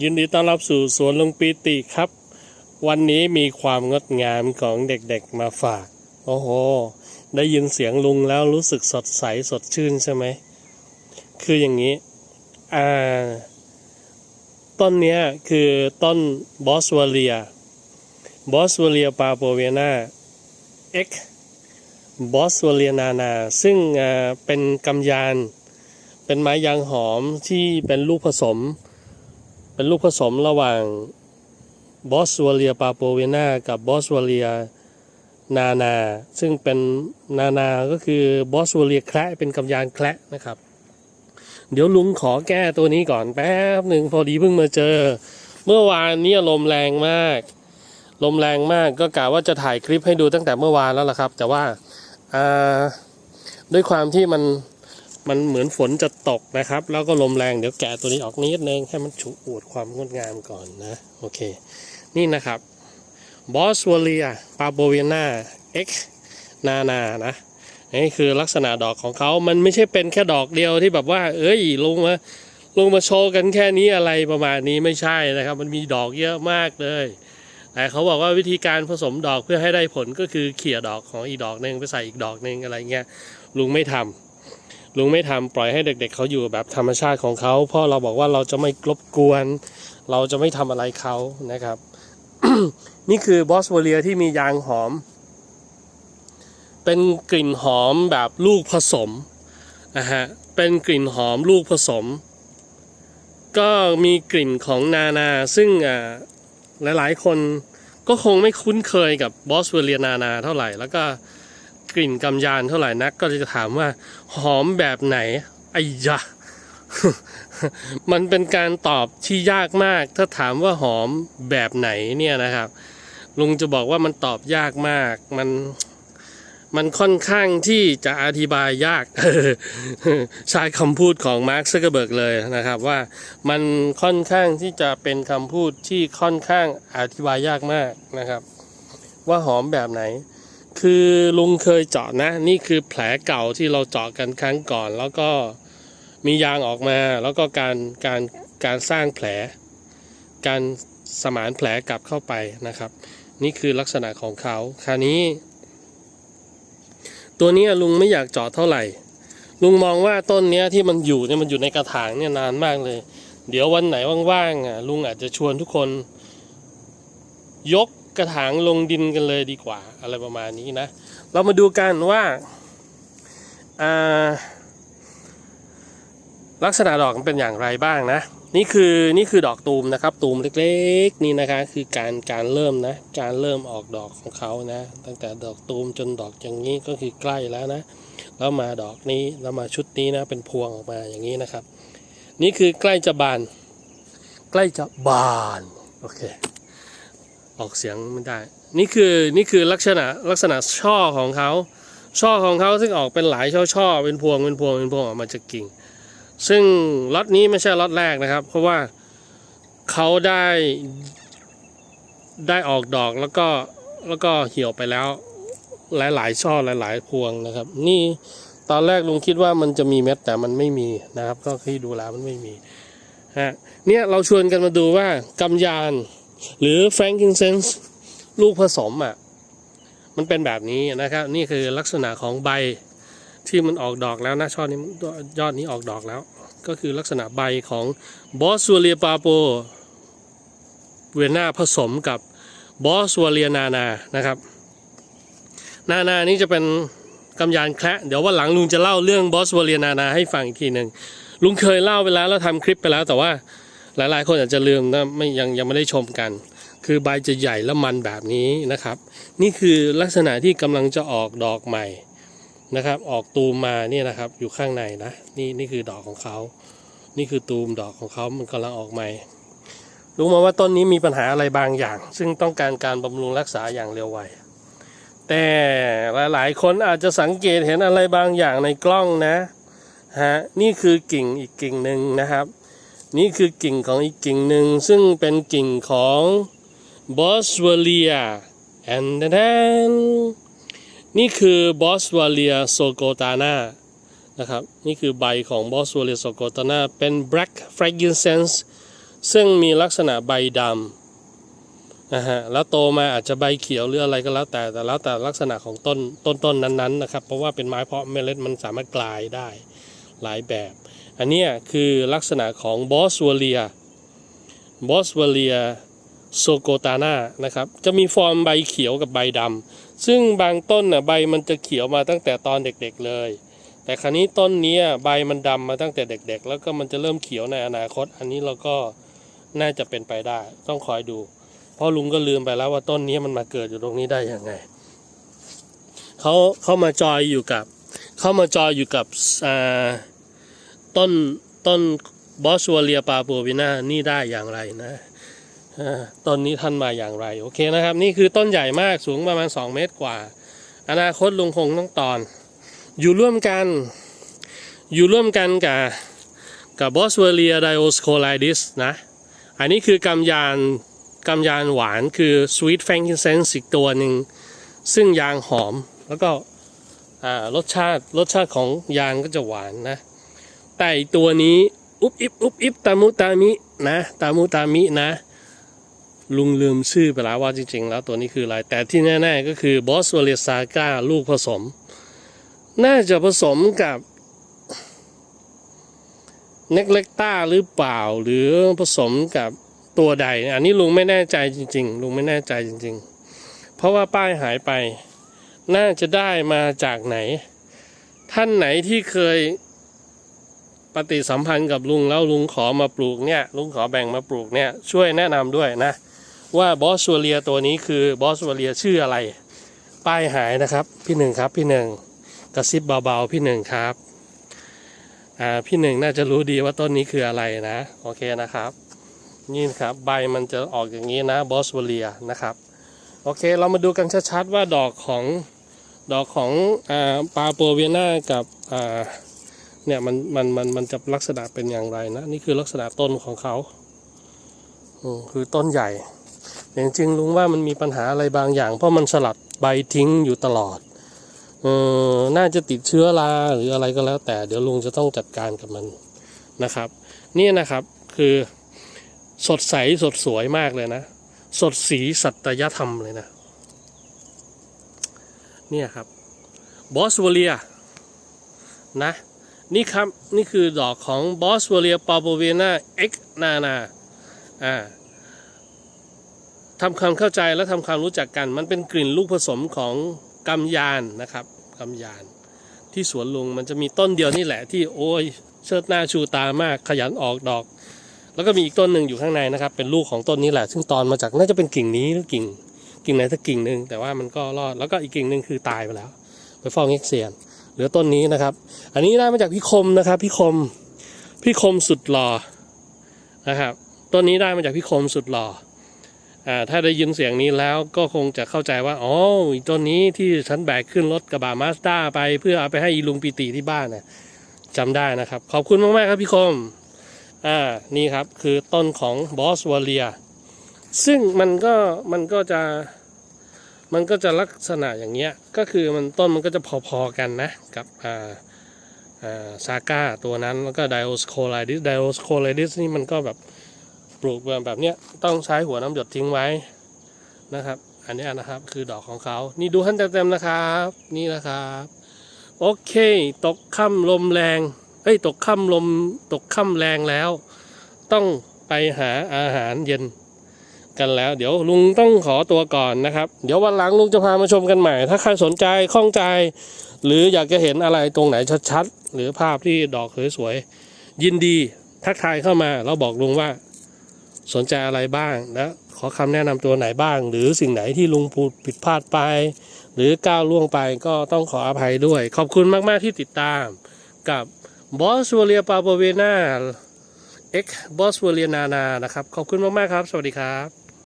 ยินดีต้อนรับสู่สวนลุงปีติครับ วันนี้มีความงดงามของเด็กๆมาฝาก โอ้โห ได้ยินเสียงลุงแล้วรู้สึกสดใสสดชื่นใช่ไหม คืออย่างนี้ อ่า ต้นนี้คือต้นบอสวเลีย บอสวเลียปาโปเวนาเอ็กบอสวเลียนานา ซึ่งเป็นกำยาน เป็นไม้ยางหอมที่เป็นลูกผสม เป็นลูกผสมระหว่างบอสวเลียปาโปเวนากับบอสวเลียนานา ซึ่งเป็นนานาก็คือบอสวเลียแคระเป็นกำยานแคระนะครับ เดี๋ยวลุงขอแก้ตัวนี้ก่อนแป๊บหนึ่งพอดีเพิ่งมาเจอ เมื่อวานนี้ลมแรงมาก ลมแรงมากก็กะว่าจะถ่ายคลิปให้ดูตั้งแต่เมื่อวานแล้วล่ะครับ แต่ว่าด้วยความที่มัน มันเหมือนฝนจะตกนะครับ แล้วก็ลมแรงเดี๋ยวแกะตัวนี้ออกนิดนึงให้มันฉูอวดความงดงามก่อนนะ โอเค นี่นะครับบอสวเลียปาโบเวียนาเอ็กนานานะนี่คือลักษณะดอกของเขา มันไม่ใช่เป็นแค่ดอกเดียวที่แบบว่า เอ้ยลงมาลงมาโชว์กันแค่นี้อะไรประมาณนี้ไม่ใช่นะครับ มันมีดอกเยอะมากเลย แต่เขาบอกว่าวิธีการผสมดอกเพื่อให้ได้ผลก็คือเขี่ยดอกของอีกดอกหนึ่งไปใส่อีกดอกหนึ่งอะไรเงี้ยลุงไม่ทำ ลุงไม่ทำปล่อยให้เด็กๆเขาอยู่แบบธรรมชาติของเขาเพราะเราบอกว่าเราจะไม่รบกวน เราจะไม่ทำอะไรเขานะครับ นี่คือบอสเวเลียที่มียางหอม เป็นกลิ่นหอมแบบลูกผสมนะฮะเป็นกลิ่นหอมลูกผสม ก็มีกลิ่นของนานา ซึ่งอ่าหลายๆ คนก็คงไม่คุ้นเคยกับบอสเวเลียนานาเท่าไหร่แล้วก็ กลิ่นกำยานเท่าไหร่นัก ก็จะถามว่าหอมแบบไหนไอ้ยะมันเป็นการตอบที่ยากมาก ถ้าถามว่าหอมแบบไหนเนี่ยนะครับ ลุงจะบอกว่ามันตอบยากมากมันมันค่อนข้างที่จะอธิบายยากใช้คำพูดของมาร์คซักเกอร์เบิร์กเลยนะครับว่ามันค่อนข้างที่จะเป็นคำพูดที่ค่อนข้างอธิบายยากมากนะครับ ว่าหอมแบบไหน คือลุงเคยเจาะนะ นี่คือแผลเก่าที่เราเจาะกันครั้งก่อน แล้วก็มียางออกมา แล้วก็การการการสร้างแผล การสมานแผลกลับเข้าไปนะครับ นี่คือลักษณะของเขาคราวนี้ ตัวนี้ลุงไม่อยากเจาะเท่าไหร่ ลุงมองว่าต้นนี้ที่มันอยู่เนี่ยมันอยู่ในกระถางเนี่ยนานมากเลย เดี๋ยววันไหนว่างๆอะลุงอาจจะชวนทุกคน ยก กระถางลงดินกันเลยดีกว่า อะไรประมาณนี้นะ เรามาดูกันว่าลักษณะดอกมันเป็นอย่างไรบ้างนะ นี่คือนี่คือดอกตูมนะครับ ตูมเล็กๆนี่นะคะคือการการเริ่มนะ การเริ่มออกดอกของเขานะ ตั้งแต่ดอกตูมจนดอกอย่างนี้ก็คือใกล้แล้วนะ แล้วมาดอกนี้แล้วมาชุดนี้นะเป็นพวงออกมาอย่างนี้นะครับ นี่คือใกล้จะบาน ใกล้จะบานโอเค ออกเสียงไม่ได้ นี่คือนี่คือลักษณะลักษณะช่อของเขา ช่อของเขาซึ่งออกเป็นหลายช่อช่อเป็นพวงเป็นพวงเป็นพวงออกมาจากกิ่ง ซึ่งล็อตนี้ไม่ใช่ล็อตแรกนะครับ เพราะว่าเขาได้ได้ออกดอกแล้วก็แล้วก็เหี่ยวไปแล้วหลายๆช่อหลายๆพวงนะครับ นี่ตอนแรกลุงคิดว่ามันจะมีเม็ดแต่มันไม่มีนะครับ ก็ที่ดูแล้วมันไม่มีฮะเนี่ยเราชวนกันมาดูว่ากำยาน หรือ frankincense ลูกผสมอะมันเป็นแบบนี้นะครับ นี่คือลักษณะของใบที่มันออกดอกแล้วนะช่อนี้ยอดนี้ออกดอกแล้ว ก็คือลักษณะใบของบอส w วเลียปาโปเวน่าผสมกับบอส w วเลียนานานะครับ นานานี่จะเป็นกำยานแคระเดี๋ยววันหลังลุงจะเล่าเรื่องบอส w วเลียนานาให้ฟังอีกทีหนึ่งลุงเคยเล่าไปแล้วแล้วทำคลิปไปแล้วแต่ว่า หลายๆ คนอาจจะลืมนะไม่ยังยังไม่ได้ชมกัน คือใบจะใหญ่และมันแบบนี้นะครับ นี่คือลักษณะที่กำลังจะออกดอกใหม่นะครับ ออกตูมมาเนี่ยนะครับ อยู่ข้างในนะนี่นี่คือดอกของเขา นี่คือตูมดอกของเขามันกำลังออกใหม่รู้มาว่าต้นนี้มีปัญหาอะไรบางอย่าง ซึ่งต้องการการบำรุงรักษาอย่างเร็วไวแต่หลายๆคนอาจจะสังเกตเห็นอะไรบางอย่างในกล้องนะฮะนี่คือกิ่งอีกกิ่งหนึ่งนะครับ นี่คือกิ่งของอีกกิ่งหนึ่งซึ่งเป็นกิ่งของบอสวเลียแอนเดนนี่คือบอสวเลียโซโกตานานะครับนี่คือใบของบอสวเลียโซโกตานาเป็น black frankincense ซึ่งมีลักษณะใบดำนะฮะแล้วโตมาอาจจะใบเขียวหรืออะไรก็แล้วแต่แต่แล้วแต่ลักษณะของต้นต้นต้นนั้นๆนะครับ เพราะว่าเป็นไม้เพาะเมล็ดมันสามารถกลายได้หลายแบบ อันนี้คือลักษณะของบอสเวเลียบอสเวเลียโซโกตานานะครับจะมีฟอร์มใบเขียวกับใบดำซึ่งบางต้นน่ะใบมันจะเขียวมาตั้งแต่ตอนเด็กๆเลย แต่ครนี้ต้นนี้ใบมันดำมาตั้งแต่เด็กๆ แล้วก็มันจะเริ่มเขียวในอนาคต อันนี้เราก็น่าจะเป็นไปได้ ต้องคอยดู เพราะลุงก็ลืมไปแล้วว่าต้นนี้มันมาเกิดอยู่ตรงนี้ได้ยังไงเขาเข้ามาจอยอยู่กับ เข้ามาจอยอยู่กับอ่า ต้นต้นบอสวเลียปาปัววินานี่ได้อย่างไรนะต้นนี้ท่านมาอย่างไร โอเคนะครับ นี่คือต้นใหญ่มากสูงประมาณ 2 เมตรกว่า อนาคตลุงคงต้องตอน อยู่ร่วมกัน อยู่ร่วมกันกับกับบอสเวเลียไดโอสโคไลดิสนะ อันนี้คือกำยานกำยานหวานคือสวีทแฟงกินเซนส์อีกตัวหนึ่ง ซึ่งยางหอมแล้วก็อ่ารสชาติรสชาติของยางก็จะหวานนะ ต่ตัวนี้ อุบอิบอุบอิบตามุตามินะตามุตามินะ ลุงลืมชื่อไปแล้วว่าจริง ๆ แล้วตัวนี้คืออะไร แต่ที่แน่ๆก็คือบอสเวเลซาก้าลูกผสม น่าจะผสมกับเน็กเล็กต้าหรือเปล่าหรือผสมกับตัวใด อันนี้ลุงไม่แน่ใจจริง ๆ ลุงไม่แน่ใจจริง ๆ เพราะว่าป้ายหายไป น่าจะได้มาจากไหน ท่านไหนที่เคย ปฏิสัมพันธ์กับลุงแล้วลุงขอมาปลูกเนี่ยลุงขอแบ่งมาปลูกเนี่ยช่วยแนะนำด้วยนะ ว่าบอสวเลียตัวนี้คือบอสวเลียชื่ออะไร ป้ายหายนะครับ พี่หนึ่งครับพี่หนึ่งกระซิบเบาๆพี่หนึ่งครับอ่าพี่หนึ่งน่าจะรู้ดีว่าต้นนี้คืออะไรนะโอเคนะครับนี่นครับใบมันจะออกอย่างนี้นะบอสวเลียนะครับโอเคเรามาดูกันชัดๆว่าดอกของดอกของอ่าปาโปเวียนากับอ่า เนี่ยมันมันมันมันจะลักษณะเป็นอย่างไรนะ นี่คือลักษณะต้นของเขาอคือต้นใหญ่แต่จริงๆลุงว่ามันมีปัญหาอะไรบางอย่าง เพราะมันสลัดใบทิ้งอยู่ตลอดเออน่าจะติดเชื้อราหรืออะไรก็แล้ว แต่เดี๋ยวลุงจะต้องจัดการกับมันนะครับ นี่นะครับคือสดใสสดสวยมากเลยนะ สดสีสัตยธรรมเลยนะ เนี่ยครับบอสวเลียนะ นี่ครับ นี่คือดอกของบอสเวเลียปาโบเวนาเอ็กนานาอ่าทำความเข้าใจและทำความรู้จักกัน มันเป็นกลิ่นลูกผสมของกำยานนะครับกำยาน ที่สวนลุงมันจะมีต้นเดียวนี่แหละที่โอ้ยเชิดหน้าชูตามากขยันออกดอก แล้วก็มีอีกต้นหนึ่งอยู่ข้างในนะครับ เป็นลูกของต้นนี้แหละ ซึ่งตอนมาจากน่าจะเป็นกิ่งนี้หรือกิ่งกิ่งไหนสักกิ่งหนึ่งแต่ว่ามันก็รอดแล้วก็อีกกิ่งหนึ่งคือตายไปแล้ว ไปฟ้องเอ็กเซียน เหลือต้นนี้นะครับ อันนี้ได้มาจากพี่คมนะครับ พี่คมพี่คมสุดหล่อนะครับต้นนี้ได้มาจากพี่คมสุดหล่ออ่าถ้าได้ยินเสียงนี้แล้วก็คงจะเข้าใจว่าอ๋อต้นนี้ที่ฉันแบกขึ้นรถกระบะมาสด้าไป เพื่อเอาไปให้อีลุงปีติที่บ้านนะจำได้นะครับ ขอบคุณมากๆครับพี่คมอ่านี่ครับคือต้นของบอสวอเลียซึ่งมันก็มันก็จะ มันก็จะลักษณะอย่างเงี้ย ก็คือมันต้นมันก็จะพอๆกันนะ กับอ่าอ่าซาก้าตัวนั้นแล้วก็ไดโอสโคไลดิสไดโอสโคไลดิสนี่มันก็แบบปลูกแบบเนี้ยต้องใช้หัวน้ำหยดทิ้งไว้นะครับ อันนี้นะครับคือดอกของเขา นี่ดูขั้นเต็มๆนะครับ นี่นะครับ โอเค ตกค่ำลมแรง เอ้ย ตกค่ำลม ตกค่ำแรงแล้ว ต้องไปหาอาหารเย็น กันแล้ว เดี๋ยวลุงต้องขอตัวก่อนนะครับ เดี๋ยววันหลังลุงจะพามาชมกันใหม่ ถ้าใครสนใจข้องใจ หรืออยากจะเห็นอะไรตรงไหนชัดๆ หรือภาพที่ดอกสวยๆยินดีทักทายเข้ามาแล้วบอกลุงว่าสนใจอะไรบ้างและขอคำแนะนำตัวไหนบ้าง หรือสิ่งไหนที่ลุงพูดผิดพลาดไป หรือก้าวล่วงไปก็ต้องขออภัยด้วย ขอบคุณมากๆที่ติดตามกับบอสวเลียปาโปเวนาเอ็กบอสวเลียนานานะครับ ขอบคุณมากๆครับ สวัสดีครับ